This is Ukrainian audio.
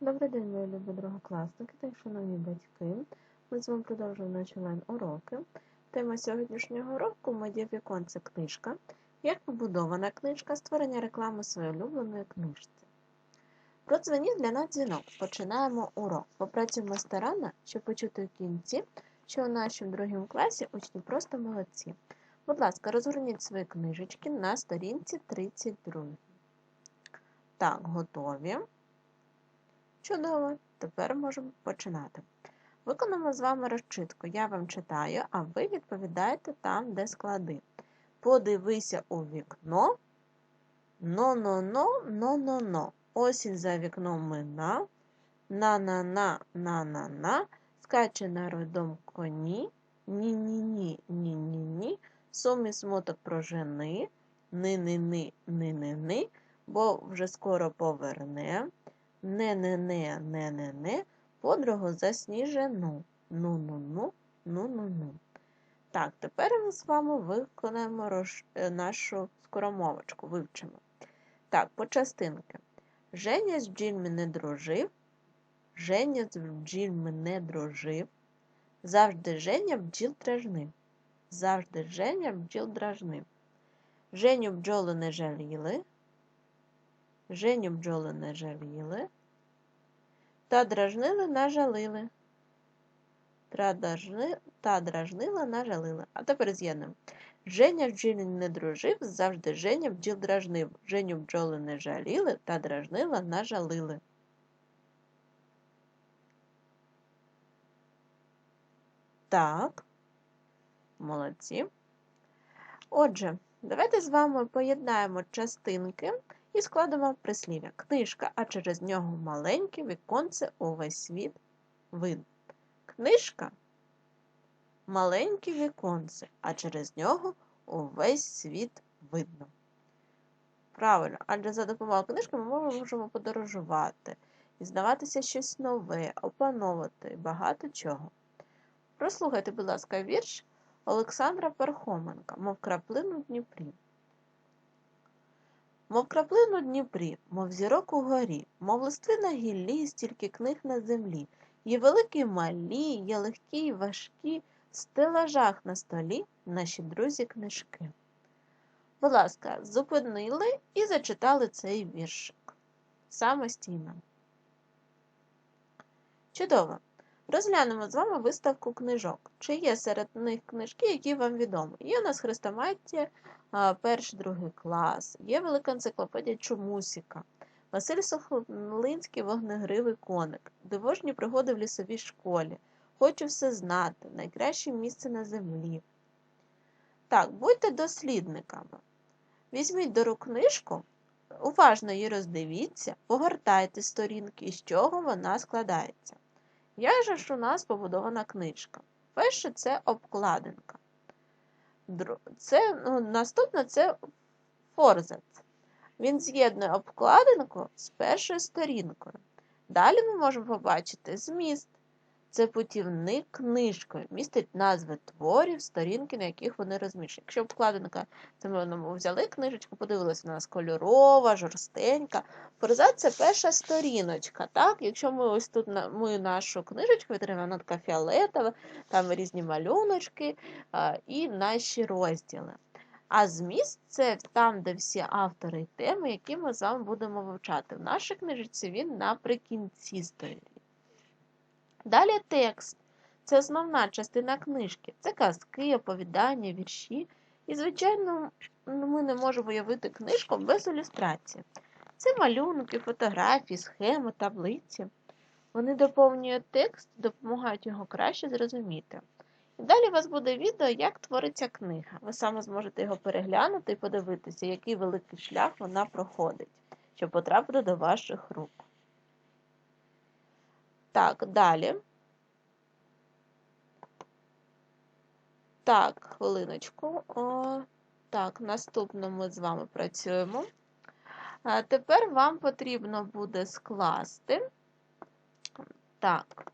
Добрий день, мої любі другокласники та шановні батьки. Ми з вами продовжуємо наші онлайн-уроки. Тема сьогоднішнього уроку моє віконце книжка. Як побудована книжка, створення реклами своєї улюбленої книжці. Продзвоніть для нас дзвінок. Починаємо урок. Попрацюємо старанно, щоб почути в кінці, що у нашому другому класі учні просто молодці. Будь ласка, розгорніть свої книжечки на сторінці 32. Так, готові. Чудово, тепер можемо починати. Виконаємо з вами розчитку. Я вам читаю, а ви відповідаєте там, де склади. Подивися у вікно. Но-но-но, но-но-но. Осінь за вікном мина. На-на-на, на-на-на. Скаче на родом коні. Ні-ні-ні, ні-ні-ні. Сум і смуток прожени. Ни-ни-ни, ни-ни-ни, бо вже скоро поверне. Не-не-не, не-не-не, подругу засніжену. Ну-ну-ну, ну-ну-ну. Так, тепер ми з вами виконаємо рош... нашу скоромовочку, вивчимо. Так, по частинки. Женя з бджільми не дружив. Женя з бджільми не дружив. Завжди Женя бджіл дражнив. Завжди Женя бджіл дражнив. Женю бджоли не жаліли. Женю бджоли не жаліли. Та дражнили нажалили. Та, дражнила нажалила. А тепер з'єднуємо. Женя бджілі не дружив, завжди Женя бджіл дражнив. Женю бджоли не жаліли, та дражнила нажалили. Так, молодці. Отже, давайте з вами поєднаємо частинки і складемо прислів'я. Книжка, а через нього маленьке віконце увесь світ видно. Книжка маленьке віконце, а через нього увесь світ видно. Правильно, адже за допомогою книжки ми можемо подорожувати, дізнаватися щось нове, опановувати багато чого. Прослухайте, будь ласка, вірш Олександра Пархоменка, мов краплину в Дніпрі. Мов краплину Дніпрі, мов зірок у горі, мов листви на гіллі, стільки книг на землі. Є великі малі, є легкі й важкі, в стелажах на столі наші друзі книжки. Будь ласка, зупинили і зачитали цей віршик самостійно. Чудово! Розглянемо з вами виставку книжок. Чи є серед них книжки, які вам відомі? Є у нас Хрестоматія, перший, другий клас, є велика енциклопедія Чомусіка, Василь Сохлинський вогнегривий коник, дивожні пригоди в лісовій школі. Хочу все знати, найкраще місце на землі. Так, будьте дослідниками. Візьміть до рук книжку, уважно її роздивіться, погортайте сторінки, з чого вона складається. Як же ж у нас побудована книжка? Перше це обкладинка. Це, ну, Наступне це форзац. Він з'єднує обкладинку з першою сторінкою. Далі ми можемо побачити зміст. Це путівник книжкою, містить назви творів, сторінки, на яких вони розміщені. Якщо обкладинка, це ми взяли книжечку, подивилися на нас кольорова, жорстенька. Форзац – це перша сторіночка. так? Якщо ми ось тут ми нашу книжечку відтримаємо, вона така фіолетова, там різні малюночки і наші розділи. А зміст це там, де всі автори і теми, які ми з вами будемо вивчати. В нашій книжці він наприкінці стоїть. Далі текст. Це основна частина книжки. Це казки, оповідання, вірші. І, звичайно, ми не можемо уявити книжку без ілюстрації. Це малюнки, фотографії, схеми, таблиці. Вони доповнюють текст, допомагають його краще зрозуміти. І далі у вас буде відео, як твориться книга. Ви саме зможете його переглянути і подивитися, який великий шлях вона проходить, щоб потрапити до ваших рук. Так, далі. Так, хвилиночку. О, Так, наступно ми з вами працюємо. А Тепер вам потрібно буде скласти. Так,